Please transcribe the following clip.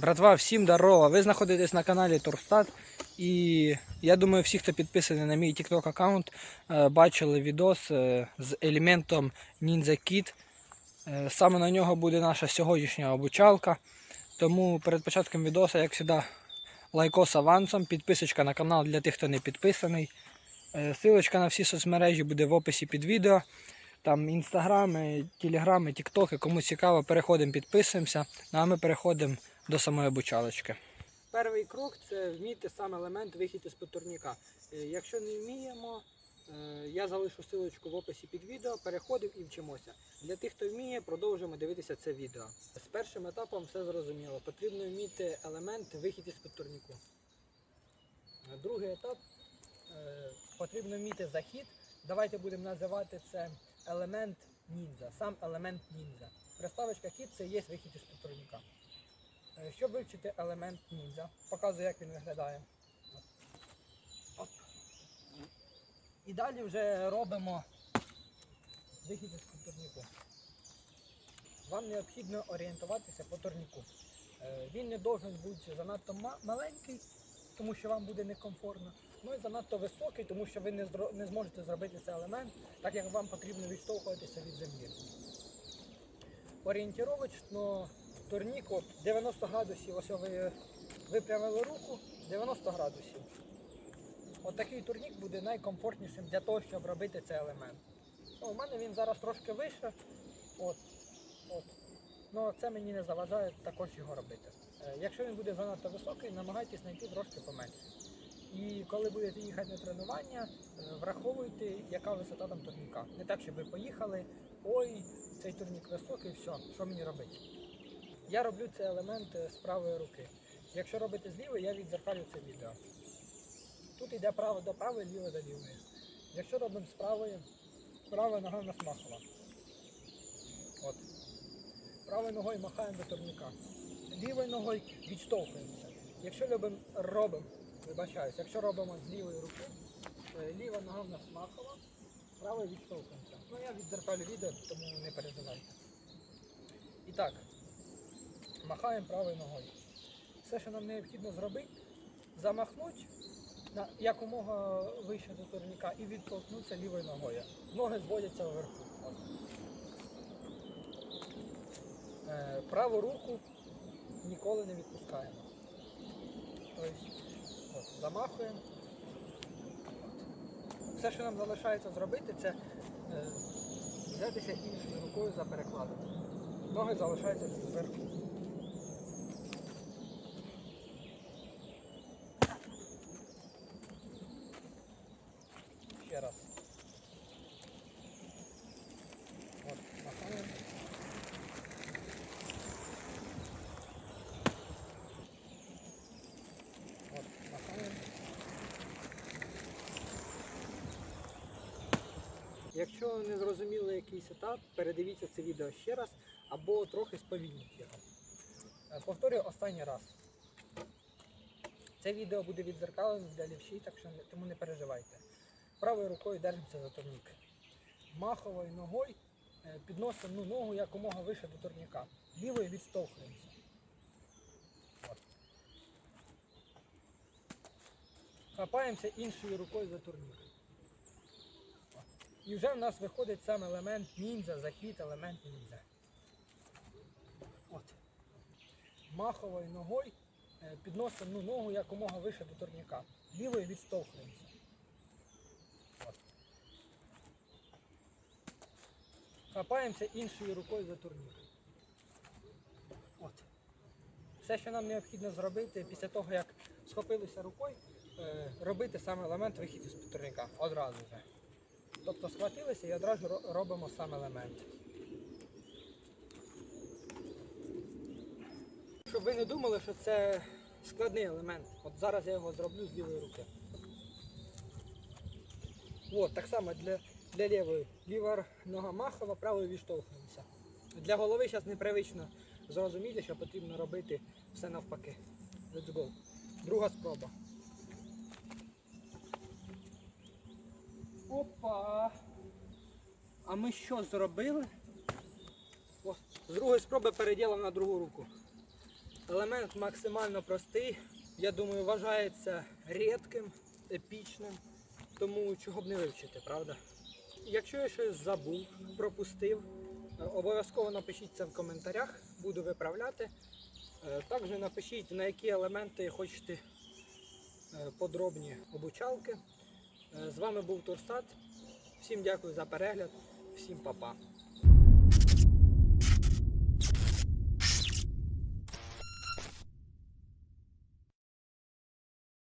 Братва, всім здорово! Ви знаходитесь на каналі Турстат. І я думаю, всі, хто підписаний на мій TikTok аккаунт, е, бачили відос е, з елементом Ninja Kit. Е, Саме на нього буде наша сьогоднішня обучалка. Тому перед початком відоса, як завжди, лайкос авансом, підписочка на канал для тих, хто не підписаний. Силочка на всі соцмережі буде в описі під відео. Там інстаграми, телеграми, тіктоки. Кому цікаво, переходимо, підписуємося. Ну а ми переходимо до самої обучалочки. Перший крок це вміти сам елемент вихід із потурніка. Е, Якщо не вміємо, е, я залишу силочку в описі під відео, переходимо і вчимося. Для тих, хто вміє, продовжуємо дивитися це відео. З першим етапом все зрозуміло. Потрібно вміти елемент вихід із потурніку. Е, Другий етап потрібно вміти захід. Давайте будемо називати це елемент ніндзя, сам елемент ніндзя. Приставочка кіт це є вихід із потурніка. Е, Щоб вивчити елемент ніндзя, показую, як він виглядає. І далі вже робимо вихід із турніку. Вам необхідно орієнтуватися по турніку. Е, Він не должен бути занадто маленький, тому що вам буде некомфортно. Ну і занадто високий, тому що ви не, зможете зробити цей елемент, так як вам потрібно відштовхуватися від землі. Орієнтировочно турнік от 90 градусів, ось ви випрямили руку, 90 градусів. От такий турнік буде найкомфортнішим для того, щоб робити цей елемент. Ну, у мене він зараз трошки вище. От, от. Ну, це мені не заважає також його робити. Е, Якщо він буде занадто високий, намагайтесь знайти трошки поменше. І коли будете їхати на тренування, е, враховуйте, яка висота там турніка. Не так, щоб ви поїхали, ой, цей турнік високий, все, що мені робити? Я роблю цей елемент е, з правої руки. Якщо робите з лівої, я відзеркалю це відео. Тут йде право до правої, ліве до лівої. Якщо робимо з правої, права нога в нас махова. От. Правою ногою махаємо до турніка. Лівою ногою відштовхуємося. Якщо робимо, робимо вибачаюсь, якщо робимо з лівої руки, е, ліва нога в нас махова, правою відштовхуємося. Ну я відзеркалю відео, тому не переживайте. І так, махаємо правою ногою. Все, що нам необхідно зробити, замахнути якомога вище до турніка і відтолкнутися лівою ногою. Ноги зводяться вверху. Е, праву руку ніколи не відпускаємо. Тобто, замахуємо. Все, що нам залишається зробити, це е, взятися іншою рукою за перекладом. Ноги залишаються зверху. Ще раз. От, махаємо. От, махаємо. Якщо не зрозуміли якийсь етап, передивіться це відео ще раз або трохи сповільніть його. Е, Повторюю останній раз. Це відео буде відзеркалено для лівші, так що тому не переживайте. Правою рукою держимося за турнік. Маховою ногою е, підносимо ну, ногу якомога вище до турніка. Лівою відштовхуємося. Хапаємося іншою рукою за турнік. І вже в нас виходить сам елемент ніндзя, захід, елемент ніндзя. От. Маховою ногою е, підносимо ну, ногу якомога вище до турніка. Лівою відштовхуємося. Хапаємося іншою рукою за турнік. От. Все, що нам необхідно зробити після того, як схопилися рукою, е, робити саме елемент вихід із турніка. Одразу вже. Тобто схватилися і одразу робимо сам елемент. Щоб ви не думали, що це складний елемент. От зараз я його зроблю з лівої руки. От, так само для, для лівої. Ліва нога махова, правою відштовхуємося. Для голови зараз непривично зрозуміти, що потрібно робити все навпаки. Let's go. Друга спроба. Опа! А ми що зробили? О, з другої спроби переділимо на другу руку. Елемент максимально простий. Я думаю, вважається рідким, епічним. Тому чого б не вивчити, правда? Якщо я щось забув, пропустив, е, обов'язково напишіть це в коментарях, буду виправляти. Е, Також напишіть, на які елементи хочете е, подробні обучалки. Е, З вами був Турстат. Всім дякую за перегляд, всім па-па.